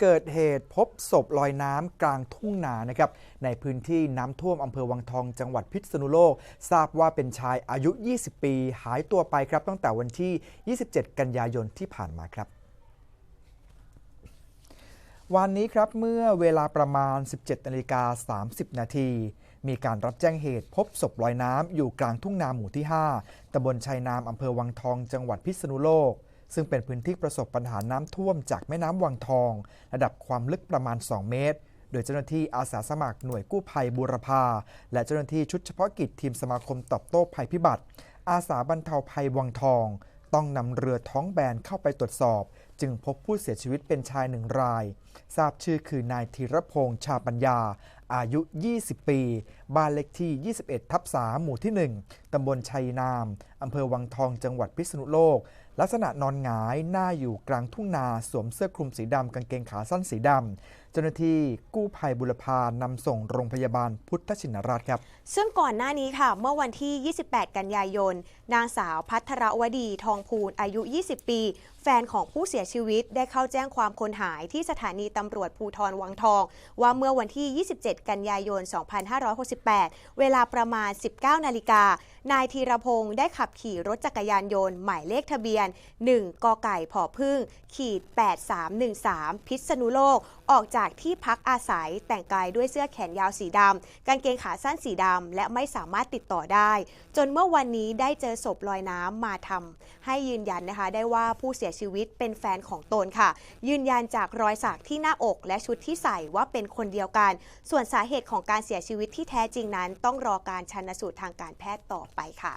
เกิดเหตุพบศพลอยน้ำกลางทุ่งนานะครับในพื้นที่น้ำท่วมอำเภอวังทองจังหวัดพิษณุโลก ทราบว่าเป็นชายอายุ 20 ปี หายตัวไปครับตั้งแต่วันที่ 27 กันยายนที่ผ่านมาครับวันนี้ครับเมื่อเวลาประมาณ 17นาฬิกา30 นาทีมีการรับแจ้งเหตุพบศพลอยน้ำอยู่กลางทุ่งนาหมู่ที่ 5ตำบลชัยนามอำเภอวังทองจังหวัดพิษณุโลก ซึ่งเป็นพื้นที่ประสบปัญหาน้ำท่วมจากแม่น้ำวังทอง ระดับความลึกประมาณ 2 เมตร โดยเจ้าหน้าที่อาสาสมัครหน่วยกู้ภัยบูรพา และเจ้าหน้าที่ชุดเฉพาะกิจทีมสมาคมตอบโต้ภัยพิบัติ อาสาบรรเทาภัยวังทอง ต้องนำเรือท้องแบนเข้าไปตรวจสอบ จึงพบผู้เสียชีวิตเป็นชายหนึ่งราย ทราบชื่อคือนายธีรพงษ์ชาปัญญาอายุ 20 ปี บ้านเล็กที่ 21 ทับ3หมู่ที่ 1 ตำบลชัยนาม อำเภอวังทอง จังหวัดพิษณุโลก ลักษณะนอนหงายหน้าอยู่กลางทุ่งนาสวมเสื้อคลุมสีดำกางเกงขาสั้นสีดำ จ้าหน้าที่กู้ภัยบุรพานำส่งโรงพยาบาลพุทธชินราชครับ ซึ่งก่อนหน้านี้ค่ะ เมื่อวันที่ 28 กันยายน นางสาวพัทรวดี ทองพูนอายุ 20 ปี แฟนของผู้เสียชีวิตได้เข้าแจ้งความคนหายที่สถานีตำรวจภูทรวังทอง ว่าเมื่อวันที่ 27 กันยายน 2568 เวลาประมาณ 19 นาฬิกานายธีรพงศ์ได้ขับขี่รถจักรยานยนต์หมายเลขทะเบียน 1 กไก่ผอพึ่ง ขีด 8313 พิษณุโลก ออกจากที่พักอาศัยแต่งกายด้วยเสื้อแขนยาวสีดำกางเกงขาสั้นสีดำและไม่สามารถติดต่อได้ จนเมื่อวันนี้ได้เจอศพลอยน้ำมาทำให้ยืนยันนะคะ ได้ว่าผู้เสียชีวิตเป็นแฟนของตนค่ะ ยืนยันจากรอยสักที่หน้าอกและชุดที่ใส่ว่าเป็นคนเดียวกัน ส่วนสาเหตุของการเสียชีวิตที่แท้จริงนั้น ต้องรอการชันสูตรทางการแพทย์ต่อไปค่ะ